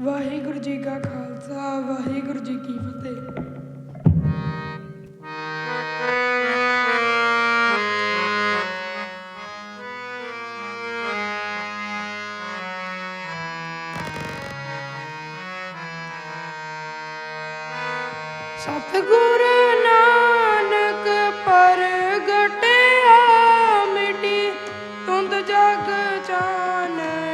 ਵਾਹਿਗੁਰੂ ਜੀ ਕਾ ਖਾਲਸਾ, ਵਾਹਿਗੁਰੂ ਜੀ ਕੀ ਫਤਿਹ। ਸਤਿਗੁਰ ਨਾਨਕ, ਪ੍ਰਗਟਿਆ ਮਿਟੀ, ਤੁੰਦ ਜਗ ਚਾਨਣ।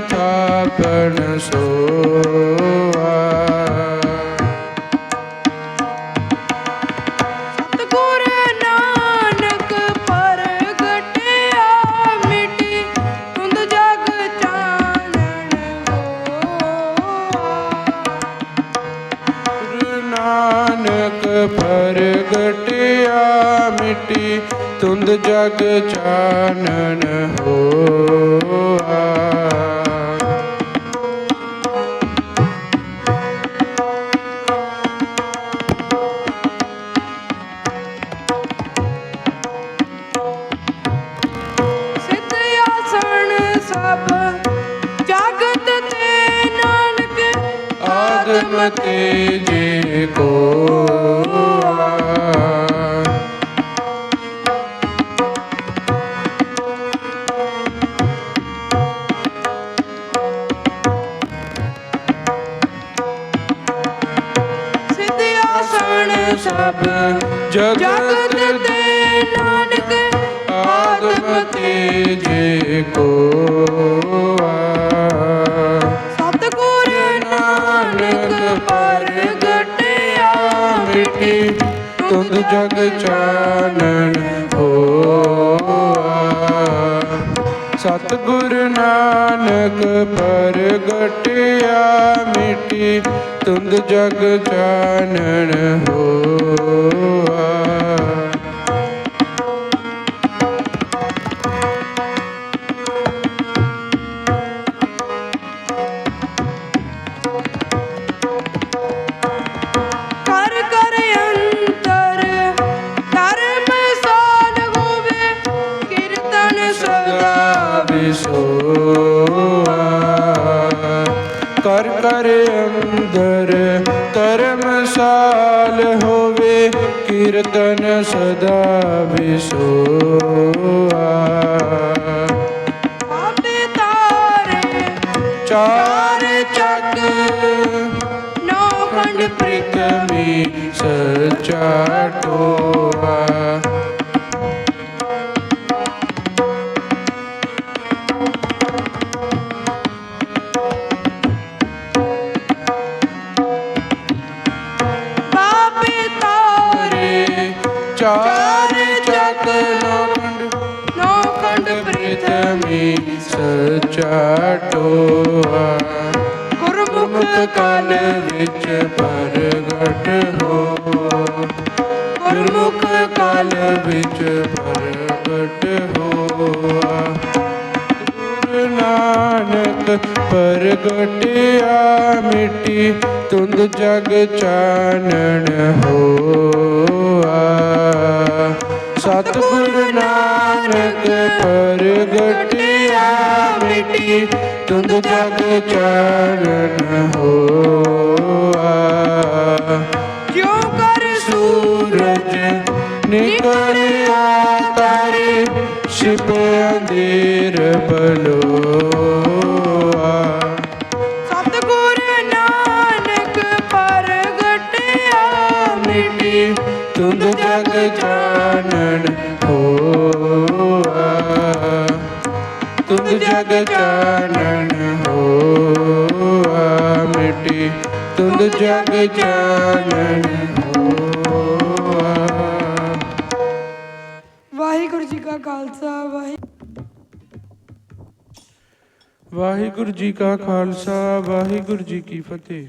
ਥਾਪਣ ਸੋਆ। ਪ੍ਰਗਟਿਆ ਮਿਟੀ ਤੁੰਦ ਜਗ ਚਾਨਣ ਹੋਆ। ਤੇ ਜੇ ਕੋ ਸਭ ਜਗਤ ਤੇ ਨਾਨਕ ਆਦਮ ਤੇ ਜੇ ਕੋ ਸਤਿਗੁਰ ਨਾਨਕ ਪ੍ਰਗਟਿਆ ਮਿਟੀ ਤੁੰਦ ਜਗ ਚਾਨਣ ਹੋਆ। ਸਤਿਗੁਰ ਨਾਨਕ ਪ੍ਰਗਟਿਆ ਮਿਟੀ ਤੁੰਦ ਜਗ ਚਾਨਣ ਹੋਆ। ਕਰ ਕਰ ਅੰਦਰ ਧਰਮਸਾਲ ਹੋਵੇ ਕੀਰਤਨ ਸਦਾ ਵਿਸੋਆ। ਆਪੇ ਤਾਰੇ ਚਾਰ ਚੱਕ ਨੌ ਖੰਡ ਪ੍ਰੀਤਮੀ ਸਚਾ ਟੋਆ। ਸਚਾ ਟੋਆ ਗੁਰਮੁਖ ਮੁਖ ਕਾਲ ਵਿੱਚ ਪ੍ਰਗਟ ਹੋ ਗੁਰਮੁਖ ਕਾਲ ਵਿੱਚ ਪ੍ਰਗਟ ਹੋਆ। ਗੁਰੂ ਨਾਨਕ ਪ੍ਰਗਟਿਆ ਮਿੱਟੀ ਤੁੰਦ ਜਗ ਚਾਨਣ ਹੋਆ। ਸਤਿਗੁਰ ਨਾਨਕ ਪ੍ਰਗਟਿਆ ਮਿੱਟੀ ਤੁੰਦ ਜਗ ਚਾਨਣ ਹੋਆ। ਚਾਨਣ ਹੋਆ ਮਿੱਟੀ ਤੁੰਦ ਜਗ ਚਾਨਣ ਹੋਆ। ਵਾਹਿਗੁਰੂ ਜੀ ਕਾ ਖਾਲਸਾ ਵਾਹਿ ਵਾਹਿਗੁਰੂ ਜੀ ਕਾ ਖਾਲਸਾ ਵਾਹਿਗੁਰੂ ਜੀ ਕੀ ਫਤਿਹ।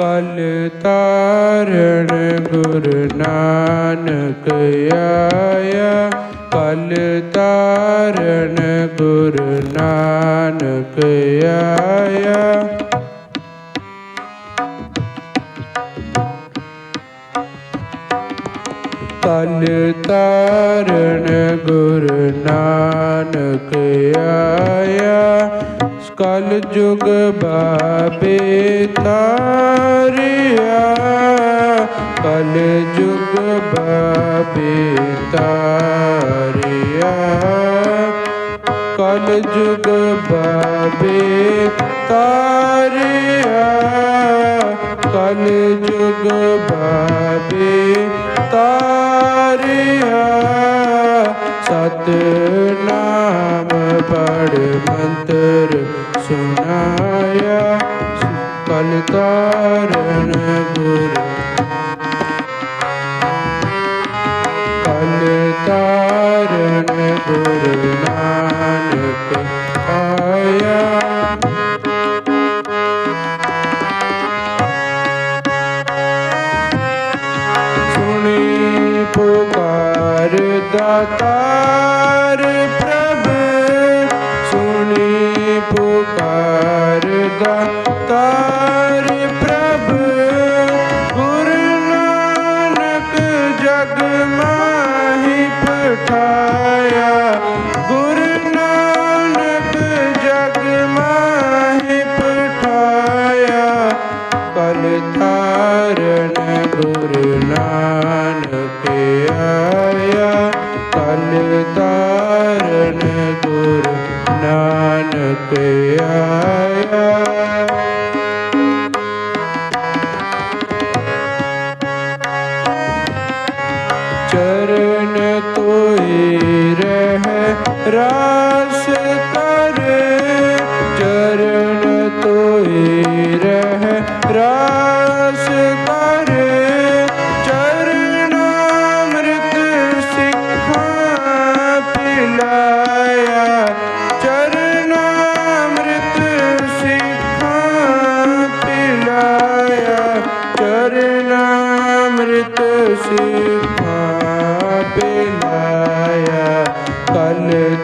कल तारण गुरु नानक आया। कल तारण गुरु नानक आया। कल तारण गुरु नानक आया। ਕਲ ਜੁਗ ਬਾਬੇ ਤਾਰਿਆ। ਕਲ ਜੁਗ ਬਾਬੇ ਤਾਰਿਆ। ਕਲ ਜੁਗ ਬਾਬੇ ਤਾਰਿਆ। ਕਲ ਜੁਗ ਬਾਬੇ ਤਾਰਿਆ। ਸਤ ਨਾਮ ਪੜ ਮੰਤਰ ਸੁਨਾਇਆ ਕਲ ਤਾਰਨ ਗੁਰ। ਕਲ ਤਾਰਨ ਗੁਰੂ ਨਾਨਕ ਆਇਆ। ਸੁਣੀ ਪੁਕਾਰ ਦਾਤਾਰ ਕਲ ਤਾਰਨ ਗੁਰੂ ਨਾਨਕ ਆਇਆ। ਕਲ ਤਾਰਨ ਗੁਰੂ ਨਾਨਕ ਆਇਆ। ਚਰਨ ਤੋਏ ਰਹਿ ਰਾ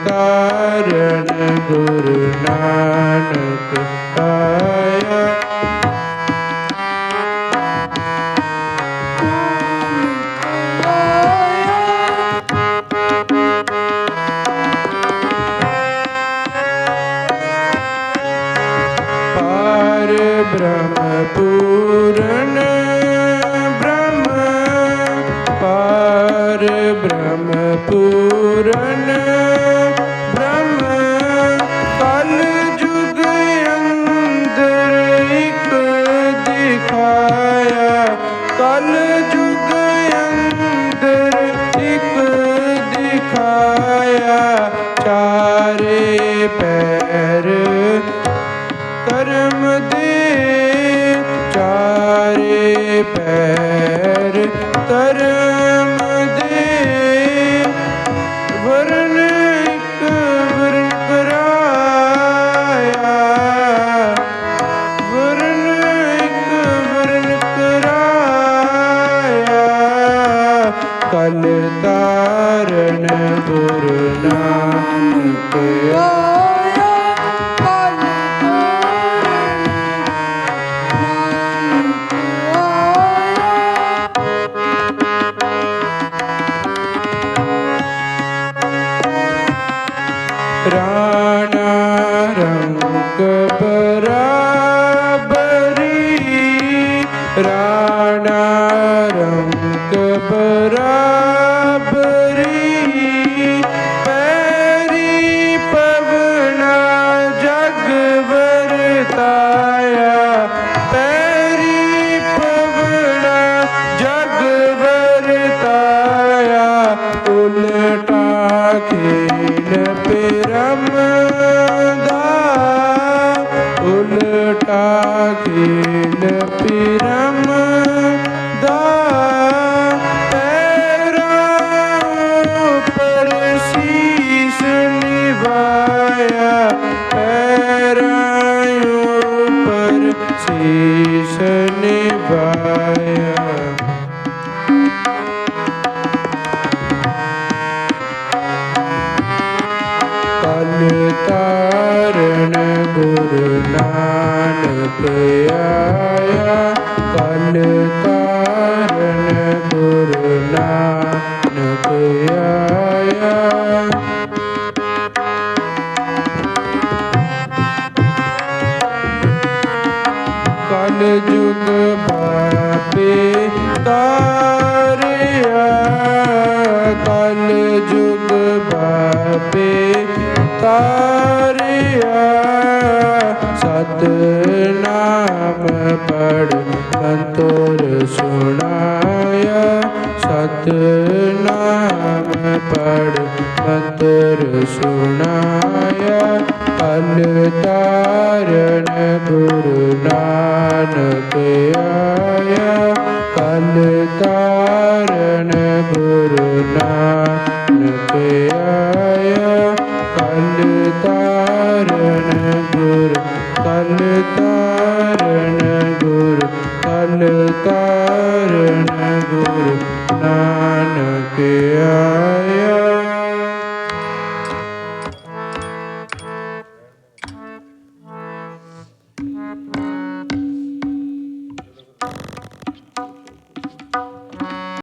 ਤਾਰਨ ਗੁਰੂ ਨਾਨਕ ਆਇਆ ਪਰ ਚਾਰੇ ਪੈਰ ਧਰਮ ਦੇ ਵਰਨ ਕਲ ਤਾਰਨ ਗੁਰੂ ਨਾਨਕ ਆਇਆ। ਕਲ ਜੁਗ ਬਾਪੇ ਤਾਰਿਆ। ਕਲ ਜੁਗ ਬਾਪੇ ਤਾਰਿਆ ਸਤ ਨਾਮ ਪੜ ਅੰਤੁਰ ਸੁਣਾਇਆ। ਸਤ ਨਾਮ ਪੜ ਅੰਤੁਰ ਸੁਣਾਇਆ। ਕਲ ਤਾਰਨ ਗੁਰੂ ਨਾਨਕ ਆਇਆ। ਕਲ ਤਾਰਨ ਗੁਰੂ ਨਾਨਕ ਆਇਆ। ਕਲ ਤਾਰਨ ਤਾਰਨ ਗੁਰ ਕਲ ਤਾਰਨ ਗੁਰੂ